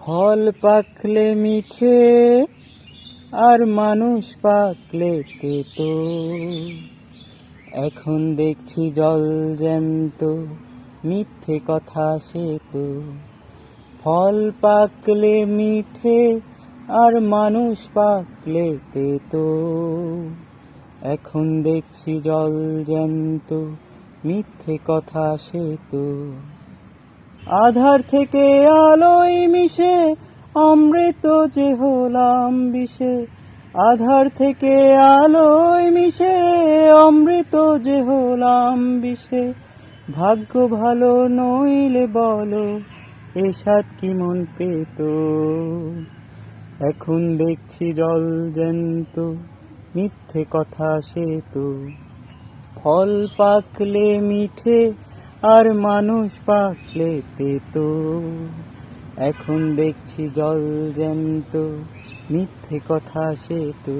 ফল পাকলে মিঠে, আর মানুষ পাকলে তেতো। এখন দেখছি জল জ্যান্ত, মিথ্যে কথা সে তো। ফল পাকলে মিঠে, আর মানুষ পাকলে তেতো। এখন দেখছি জল জ্যান্ত, মিথ্যে কথা সে তো। আধার থেকে আলোয় মিশে অমৃত যে হলাম বিষে। আধার থেকে আলোয় মিশে অমৃত যে হলাম বিষে। ভাগ্য ভালো নইলে বলো, এ সাত কি মন পেত? এখন দেখছি জল জ্যান্ত, মিথ্যে কথা সে তো। ফল পাকলে মিঠে আর মানুষ পাকলে তো এখন দেখছি জল জ্যান্ত মিথ্যে কথা সে তো।